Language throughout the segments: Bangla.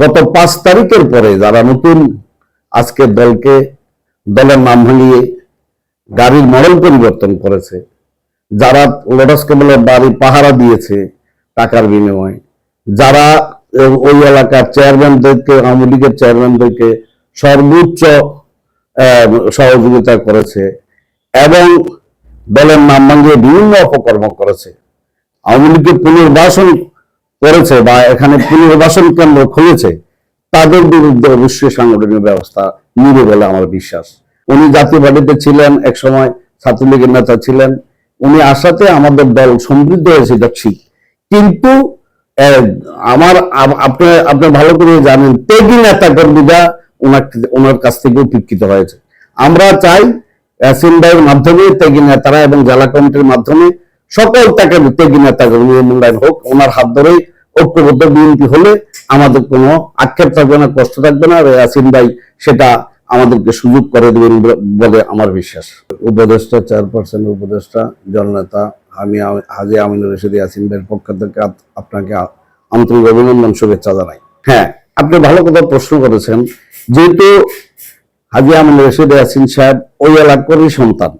গত পাঁচ তারিখের পরে যারা নতুন আজকে দলকে, দলের নাম ভাঙিয়ে গাড়ির মডেল পরিবর্তন করেছে, যারা লোটাস কেবলের বাড়ি পাহারা দিয়েছে টাকার বিনিময়ে, যারা ওই এলাকার চেয়ারম্যানদেরকে, আওয়ামী লীগের চেয়ারম্যানদেরকে সর্বোচ্চ সহযোগিতা করেছে এবং দলের নাম ভাঙিয়ে বিভিন্ন অপকর্ম করেছে। আওয়ামী লীগের পুনর্বাসন করেছে বা এখানে পুনর্বাসন কেন্দ্র খুলেছে, তাদের বিরুদ্ধে অবশ্যই সাংগঠনিক ব্যবস্থা নিবে বলে আমার বিশ্বাস। উনি জাতীয় ছিলেন এক সময় ছাত্রলীগের নেতা ছিলেন। উনি আসাতে আমাদের দল সমৃদ্ধ হয়েছে ঠিক। কিন্তু আমার আপ- আপনি আপনি ভালো করে জানেন, ত্যাগী নেতা কর্মীরা ওনার কাছ থেকে উপকৃত হয়েছে। আমরা চাই ভাইয়ের মাধ্যমে ত্যাগী নেতারা এবং জেলা কমিটির মাধ্যমে সকল তাকে ত্যাগী নেতা কর্মী মূল্যায়ন হোক, ওনার হাত ধরেই ঐক্যবদ্ধ বিএনপি হলে আমাদের কোনো আক্ষেপ থাকবে না, কষ্ট থাকবে না। আর ইয়াসিন ভাই সেটা আমাদেরকে সুযোগ করে দেবেন বলে আমার বিশ্বাস। উপদেষ্টা চেয়ারপারসন উপদেষ্টা, জননেতা আমি হাজি আমিনুর রশিদ ইয়াসিন ভাইয়ের পক্ষ থেকে আপনাকে আন্তরিক অভিনন্দন, শুভেচ্ছা জানাই। হ্যাঁ আপনি ভালো কথা প্রশ্ন করেছেন। যেহেতু হাজি আমিনুর রশিদ ইয়াসিন সাহেব ওই এলাকারই সন্তান,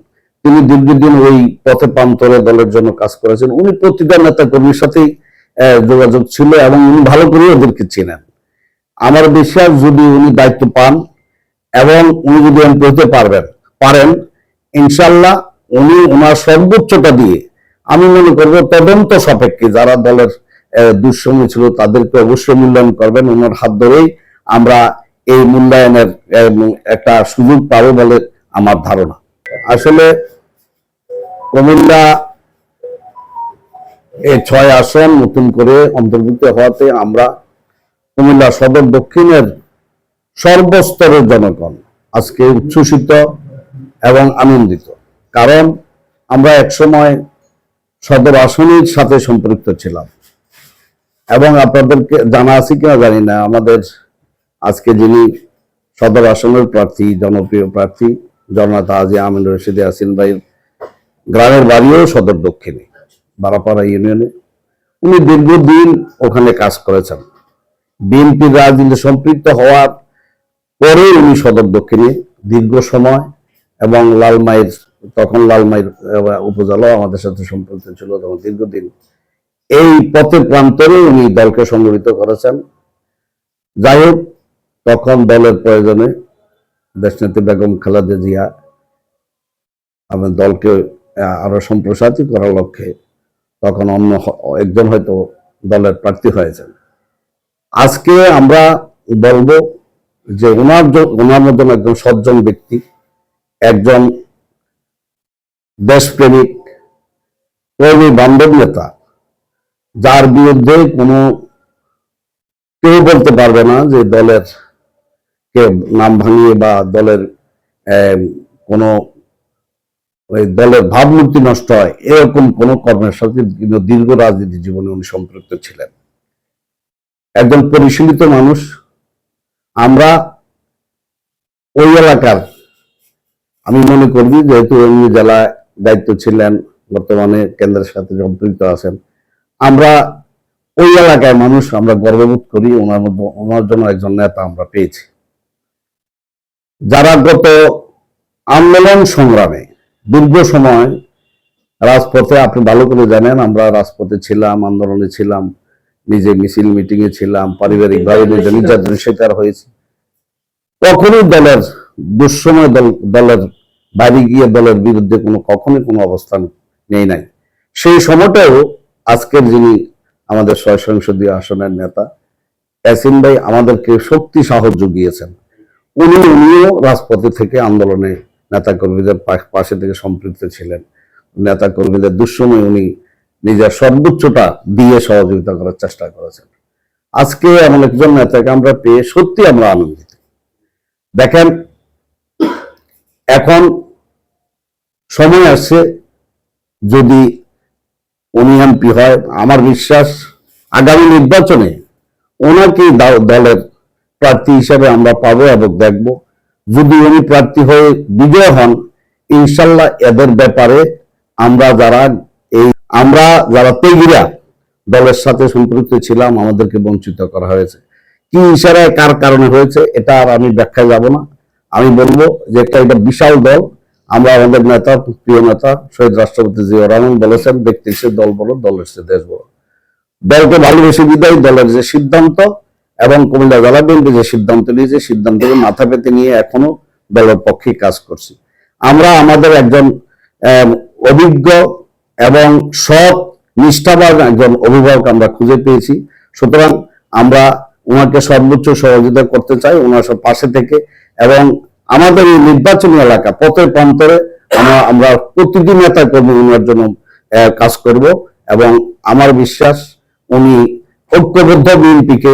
তিনি দীর্ঘদিন ওই পথে প্রান্তরে দলের জন্য কাজ করেছেন, উনি প্রতিটা নেতা কর্মীর সাথেই যোগাযোগ ছিল এবং উনি ভালো করে ওদেরকে চেনেন। আমার বিশ্বাস যদি উনি দায়িত্ব পান এবং উনি যদি এমপি হতে পারবেন, পারেন, ইনশাল্লাহ উনি ওনার সর্বোচ্চটা দিয়ে আমি মনে করব তদন্ত সাপেক্ষে যারা দলের দুঃসময় ছিল তাদেরকে অবশ্যই মূল্যায়ন করবেন। ওনার হাত ধরেই আমরা এই মূল্যায়নের একটা সুযোগ পাবো বলে আমার ধারণা। আসলে কুমিল্লা এই ছয় আসন নতুন করে অন্তর্ভুক্ত হওয়াতে আমরা কুমিল্লা সদর দক্ষিণের সর্বস্তরের জনগণ, আজকে উচ্ছ্বসিত এবং আনন্দিত। কারণ আমরা একসময় সদর আসনের সাথে সম্পৃক্ত ছিলাম। এবং আপনাদেরকে জানা আছে কিনা জানি না, আমাদের আজকে যিনি সদর আসনের প্রার্থী, জনপ্রিয় প্রার্থী, জননেতা আজি আমিন রশিদ ইয়াসিন ভাইয়ের গ্রামের বাড়িও সদর দক্ষিণে। বারাপাড়া ইউনিয়নে। উনি দীর্ঘদিন ওখানে কাজ করেছেন। বিএনপি রাজনীতি সম্পৃক্ত হওয়ার পরে উনি সদর দক্ষিণে দীর্ঘ সময় এবং লালমাইয়ের তখন লালমাইয়ের আহ, উপজেলাও আমাদের সাথে সম্পৃক্ত ছিল তখন দীর্ঘদিন। এই পথে প্রান্তরে উনি দলকে সংগঠিত করেছেন। যাই হোক তখন দলের প্রয়োজনে দেশনেত্রী বেগম খালেদা জিয়া আমার দলকে আরও সম্প্রসারিত করার লক্ষ্যে তখন অন্য একজন হয়তো দলের প্রার্থী হয়েছেন। আজকে আমরা বলব যে ওনার ওনার মতন একজন সজ্জন ব্যক্তি, একজন দেশপ্রেমিক কর্মী বান্ধব নেতা, যার বিরুদ্ধে কোনো কেউ বলতে পারবে না যে দলের কে নাম ভাঙিয়ে বা দলের কোনো ওই দলের ভাবমূর্তি নষ্ট হয়, এরকম কোন কর্মের সাথে দীর্ঘ রাজনীতি জীবনে উনি সম্পৃক্ত ছিলেন। একজন পরিশীলিত মানুষ, আমরা ওই এলাকার, আমি মনে করি যেহেতু উনি জেলায় দায়িত্ব ছিলেন, বর্তমানে কেন্দ্রের সাথে সম্পৃক্ত আছেন, আমরা ওই এলাকায় মানুষ, আমরা গর্ববোধ করি ওনার মধ্যে ওনার জন্য একজন নেতা আমরা পেয়েছি। যারা গত আন্দোলন সংগ্রামে দীর্ঘ সময় রাজপথে আপনি ভালো করে জানেন আমরা রাজপথে ছিলাম আন্দোলনে ছিলাম নিজে মিছিল মিটিং এ ছিলাম পারিবারিক ভাবে নিজে নির্যাতনের শিকার হয়েছি। কখনোই দলের দুঃসময় দল দলের বাইরে গিয়ে দলের বিরুদ্ধে কোনো কখনোই কোনো অবস্থান নেই নাই। সেই সময়টাও আজকের যিনি আমাদের ছয় সংসদীয় আসনের নেতা ইয়াসিন ভাই আমাদেরকে শক্তি সাহস জুগিয়েছেন। উনি উনিও রাজপথে থেকে আন্দোলনে নেতা কর্মীদের পাশে থেকে সম্পৃক্ত ছিলেন। নেতা কর্মীদের দুঃসময় উনি নিজের সর্বোচ্চটা দিয়ে সহযোগিতা করার চেষ্টা করেছেন। আজকে এমন একজন নেতাকে আমরা পেয়ে সত্যি আমরা আনন্দিত। দেখেন, এখন সময় আসছে যদি উনি এমপি হয়, আমার বিশ্বাস আগামী নির্বাচনে ওনাকে দলের প্রার্থী হিসাবে আমরা পাবো এবং দেখব। যদি উনি প্রার্থী হয়ে বিজয় হন, ইনশাল্লাহ এদের ব্যাপারে আমরা যারা এই আমরা যারা তেগিরা দলের সাথে সম্পৃক্ত ছিলাম, আমাদেরকে বঞ্চিত করা হয়েছে। কি ইশারায় কার কারণে হয়েছে, এটা আর আমি ব্যাখ্যায় যাব না। আমি বলব যে একটা এটা বিশাল দল। আমরা আমাদের নেতা, প্রিয় নেতা, শহীদ রাষ্ট্রপতি জিয়া রহমান বলেছেন, ব্যক্তি সে দল বড় দলের সে দেশ বড় দলকে ভালোবেসে বিদায়, দলের যে সিদ্ধান্ত এবং কুমিল্লা জেলা বিএনপি যে সিদ্ধান্ত নিয়েছে, সিদ্ধান্তকে মাথা পেতে নিয়ে এখনও দলের পক্ষে কাজ করছি। আমরা আমাদের একজন অভিজ্ঞ এবং সৎ, নিষ্ঠাবান একজন অভিভাবক আমরা খুঁজে পেয়েছি। সুতরাং আমরা ওনাকে সর্বোচ্চ সহযোগিতা করতে চাই ওনার সব পাশে থেকে এবং আমাদের এই নির্বাচনী এলাকা পথে প্রান্তরে আমরা আমরা প্রতিটি নেতা কর্মী ওনার জন্য কাজ করব এবং আমার বিশ্বাস উনি ঐক্যবদ্ধ বিএনপিকে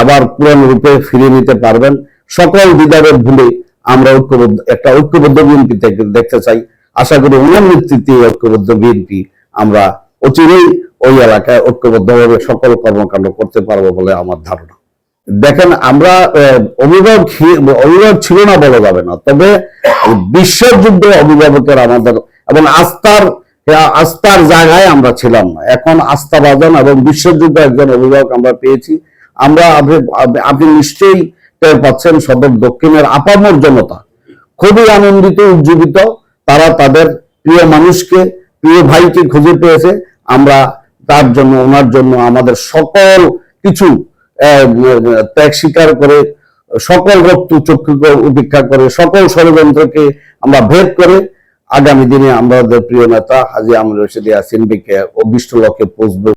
আবার পুরান রূপে ফিরিয়ে নিতে পারবেন। সকল বিদারের ভুলে আমরা ঐক্যবদ্ধ, একটা ঐক্যবদ্ধ বিএনপি দেখতে চাই। আশা করি ওনার নেতৃত্বে ঐক্যবদ্ধ বিএনপি আমরা অচিরেই ওই এলাকায় ঐক্যবদ্ধভাবে সকল কর্মকাণ্ড করতে পারব বলে আমার ধারণা। দেখেন, আমরা অভিভাবক অভিভাবক ছিল না বলা যাবে না। তবে বিশ্বাসযোগ্য অভিভাবকের আমাদের এবং আস্থার আস্থার জায়গায় আমরা ছিলাম না। এখন আস্থা বাজন এবং বিশ্বযুদ্ধ একজন অভিভাবক আমরা পেয়েছি। আমরা আপনি- নিশ্চয়ই টের পাচ্ছেন সদর দক্ষিণের আপামর জনতা খুবই আনন্দিত, উজ্জীবিত। তারা তাদের প্রিয় মানুষকে, প্রিয় ভাইকে খুঁজে পেয়েছে। আমরা তার জন্য, ওনার জন্য আমাদের সকল কিছু ত্যাগ স্বীকার করে, সকল রক্ত চক্ষুকে উপেক্ষা করে, সকল ষড়যন্ত্রকে আমরা ভেদ করে আগামী দিনে আমাদের প্রিয় নেতা হাজি আমর রশিদ ইয়াসিন বিকে অভিষ্ট লক্ষ্যে পৌঁছবে।